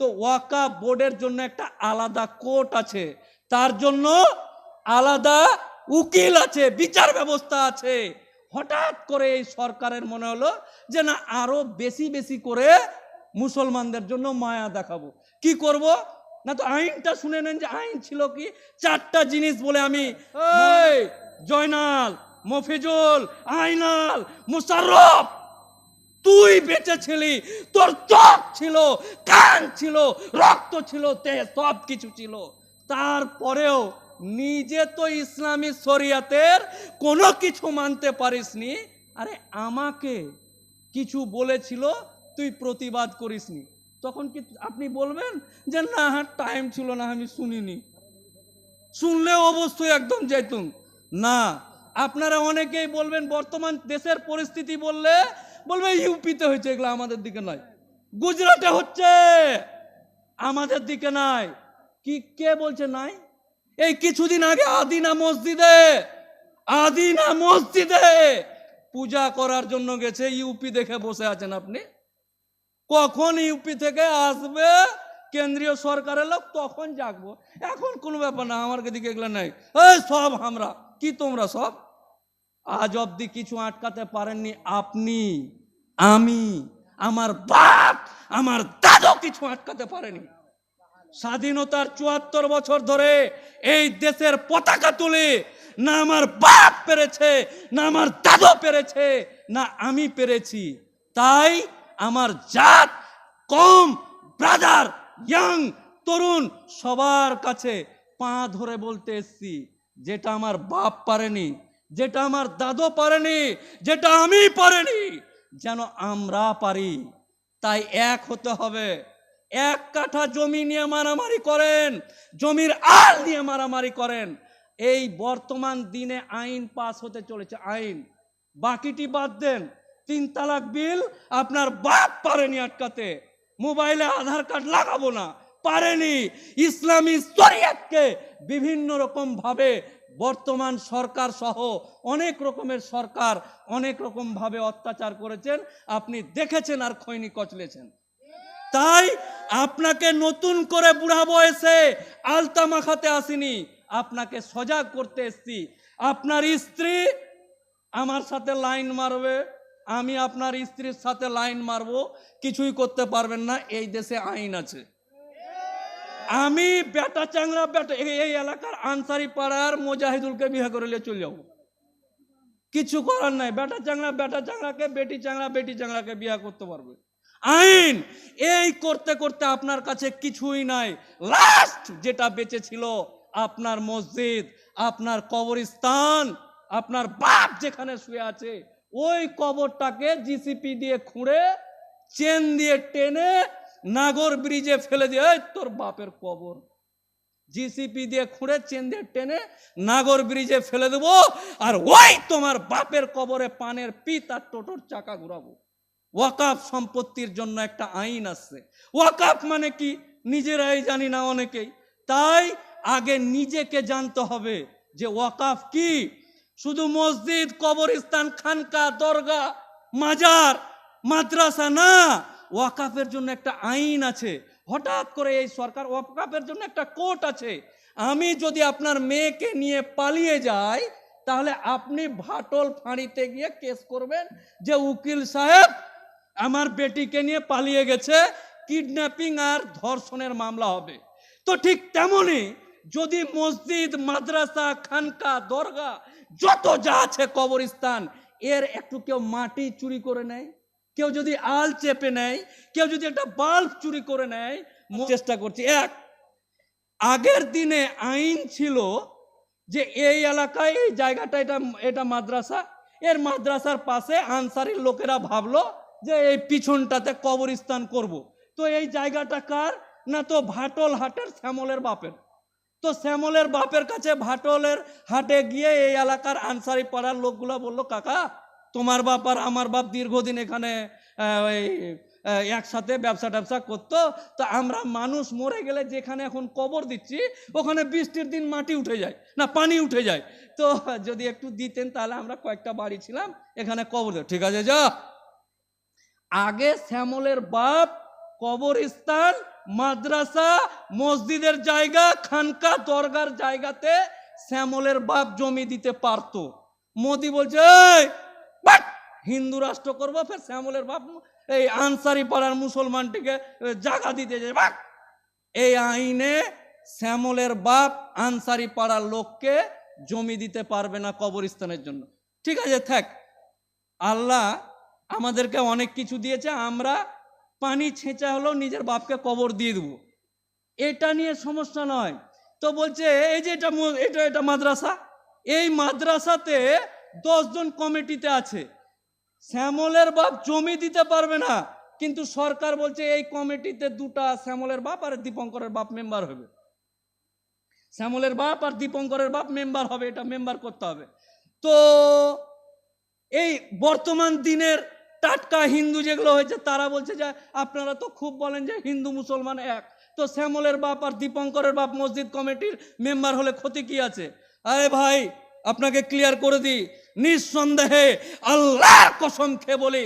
তো ওয়াকা বোর্ডের জন্য একটা আলাদা কোর্ট আছে। তার জন্য আলাদা উকিল আছে বিচার ব্যবস্থা আছে। হঠাৎ করে এই সরকারের মনে হলো যে না আরও বেশি বেশি করে মুসলমানদের জন্য মায়া দেখাবো। কি করব? না তো আইনটা শুনে নেন যে আইন ছিল কি? চারটা জিনিস বলে আমি জয়নাল মফিজুল আইনাল মুশাররফ তুই বেঁচে ছিলি, তোর চোখ ছিল, কান ছিল, রক্ত ছিল তে সব কিছু ছিল। তারপরেও নিজে তো ইসলামী শরিয়াতের কোনো কিছু মানতে পারিসনি। আরে আমাকে কিছু বলেছিল, তুই প্রতিবাদ করিসনি। তখন কি আপনি বলবেন যে, না হ্যাঁ টাইম ছিল না, আমি শুনিনি। শুনলেও অবশ্যই একদম যেতুম না, আপনারা অনেকেই বলবেন, বর্তমান দেশের পরিস্থিতি বললে বলবে, ইউপিতে হয়েছে, এগুলো আমাদের দিকে নয়। গুজরাটে হচ্ছে, আমাদের দিকে নাই। কি, কে বলছে নাই? এই কিছুদিন আগে আদিনা মসজিদে আদিনা মসজিদে পূজা করার জন্য গেছে, ইউপি দেখে বসে আছেন আপনি। কখন ইউপি থেকে আসবে কেন্দ্রীয় সরকারের লোক, তখন জাগবো। এখন কোনো ব্যাপার না, আমার দিকে এগুলো নাই। সব আমরা, কি তোমরা সব? আজ অবধি কিছু আটকাতে পারেননি আপনি, আমি, আমার বাপ, আমার দাদু কিছু আটকাতে পারেনি। স্বাধীনতার চুয়াত্তর বছর ধরে এই দেশের পতাকা তুলে না আমার বাপ পেরেছে, না আমার দাদু পেরেছে, না আমি পেরেছি। তাই আমার জাত, কম, ব্রাদার, ইয়াং, তরুণ, সবার কাছে পা ধরে বলতে এসছি, যেটা আমার বাপ পারেনি যেটা আমার দাদু পারেনি, যেটা আমি পারেনি, যেন আমরা পারি। তাই এক হতে হবে। এক কাঠা জমি নিয়ে মারামারি করেন, জমির আল নিয়ে মারামারি করেন। এই বর্তমান দিনে আইন পাস হতে চলেছে আইন। বাকিটি বাদ দেন। তিন তালাক বিল আপনার বাপ পারেনি আটকাতে। মোবাইলে আধার কার্ড লাগাবো না। পারেনি। ইসলামী শরিয়াতকে বিভিন্ন রকম ভাবে বর্তমান সরকার সহ অনেক রকমের সরকার অনেক রকম ভাবে অত্যাচার করেছেন। আপনি দেখেছেন আর খৈনি কচলেছেন। তাই আপনাকে নতুন করে বুড়া বয়সে আলতা মাখাতে আসিনি। আপনাকে সজাগ করতে এসছি। আপনার স্ত্রী আমার সাথে লাইন মারবে। আমি আপনার স্ত্রীর সাথে লাইন মারবো। কিছুই করতে পারবেন না। এই দেশে আইন আছে। আমি বেটা চাংড়া বেটা এই এলাকার আনসারি পাড়ার মোজাহিদুলকে বিয়ে করে নিয়ে চলে যাব। কিছু করার নাই। বেটা চাংড়া বেটা চাংড়াকে বেটি চাংড়া বেটি চাংড়াকে বিয়ে করতে পারবে। আইন, এই করতে করতে আপনার কাছে কিছুই নাই। লাস্ট যেটা বেঁচে ছিল, আপনার মসজিদ, আপনার কবরস্থান, আপনার বাপ যেখানে শুয়ে আছে, ওই কবরটাকে জিসিপি দিয়ে খুঁড়ে চেন দিয়ে টেনে নাগর ব্রিজে ফেলে দিয়ে, "এই তোর বাপের কবর। জিসিপি দিয়ে খুঁড়ে, চেন দিয়ে টেনে নাগর ব্রিজে ফেলে দেবো আর ওই তোমার বাপের কবরে পানের পিত আর টোটোর চাকা ঘুরাবো। ওয়াকাফ সম্পত্তির জন্য একটা আইন আসছে ওয়াকাফ মানে কি? নিজেরাই জানি না অনেকেই। তাই আগে নিজেকে জানতে হবে যে ওয়াকাফ কি। শুধু মসজিদ, কবরস্থান, খানকা, দরগা, মাজার, মাদ্রাসা না ওয়াকাফের জন্য একটা আইন আছে। হঠাৎ করে এই সরকার ওয়াকাফের জন্য একটা কোর্ট আছে। আমি যদি আপনার মেয়েকে নিয়ে পালিয়ে যাই, তাহলে আপনি ভাটল ফাঁড়িতে গিয়ে কেস করবেন যে উকিল সাহেব, আমার বেটিকে নিয়ে পালিয়ে গেছে, কিডন্যাপিং আর ধর্ষণের মামলা হবে। তো ঠিক তেমনই যদি মসজিদ, মাদ্রাসা, খানকা দরগা যত যা আছে কবরস্থান, এর একটু কেউ মাটি চুরি করে নেয়? কেউ যদি আল চেপে নেয়, কেউ যদি একটা বাল্ব চুরি করে নেয় চেষ্টা করছি। এক, আগের দিনে আইন ছিল যে এই এলাকায়, এই জায়গাটা, এটা এটা মাদ্রাসা, এর মাদ্রাসার পাশে আনসারির লোকেরা ভাবলো যে এই পিছনটাতে কবরস্থান করব। তো এই জায়গাটা কার? না তো ভাটল হাটের শ্যামলের বাপের। তো শ্যামলের বাপের কাছে ভাটলের হাটে গিয়ে এই এলাকার আনসারি পাড়ার লোকগুলো বলল, কাকা, তোমার বাপ আর আমার বাপ দীর্ঘদিন এখানে ওই একসাথে ব্যবসা ট্যাবসা করতো। তো আমরা মানুষ মরে গেলে যেখানে এখন কবর দিচ্ছি ওখানে বৃষ্টির দিন মাটি উঠে যায় না পানি উঠে যায়। তো যদি একটু দিতেন তাহলে আমরা কয়েকটা বাড়ি ছিলাম এখানে কবর দেব ঠিক আছে যা। আগে শ্যামলের বাপ কবরস্থান মাদ্রাসা মসজিদের জায়গা খানকা দরগার জায়গাতে শ্যামলের বাপ জমি দিতে পারতো। মোদি বলছে "এই, বাট! হিন্দু রাষ্ট্র করব, ফের শ্যামলের বাপ এই আনসারি পাড়ার মুসলমানটিকে জাগা দিতে যায় বাট! এই আইনে শ্যামলের বাপ আনসারি পাড়ার লোককে জমি দিতে পারবে না কবরস্থানের জন্য। ঠিক আছে, থাক। আল্লাহ আমাদেরকে অনেক কিছু দিয়েছে, আমরা পানি ছেঁচা হলেও নিজের বাপকে কবর দিয়ে দেবো। এটা নিয়ে সমস্যা নয়। তো বলছে, এই যে এটা এটা এটা মাদ্রাসা, এই মাদ্রাসাতে দশজন কমিটিতে আছে। শ্যামলের বাপ জমি দিতে পারবে না। কিন্তু সরকার বলছে এই কমিটিতে দুটা শ্যামলের বাপ আর দীপঙ্করের বাপ মেম্বার হবে। শ্যামলের বাপ আর দীপঙ্করের বাপ মেম্বার হবে, এটা মেম্বার করতে হবে। তো এই বর্তমান দিনের টাটকা হিন্দু যেগুলো হয়েছে, তারা বলছে যে আপনারা তো খুব বলেন যে হিন্দু মুসলমান এক। তো শ্যামলের বাপ আর দীপঙ্করের বাপ মসজিদ কমিটির মেম্বার হলে ক্ষতি কি আছে? আরে ভাই আপনাকে ক্লিয়ার করে দিই। নিঃসন্দেহে আল্লাহ কসম খেয়ে বলি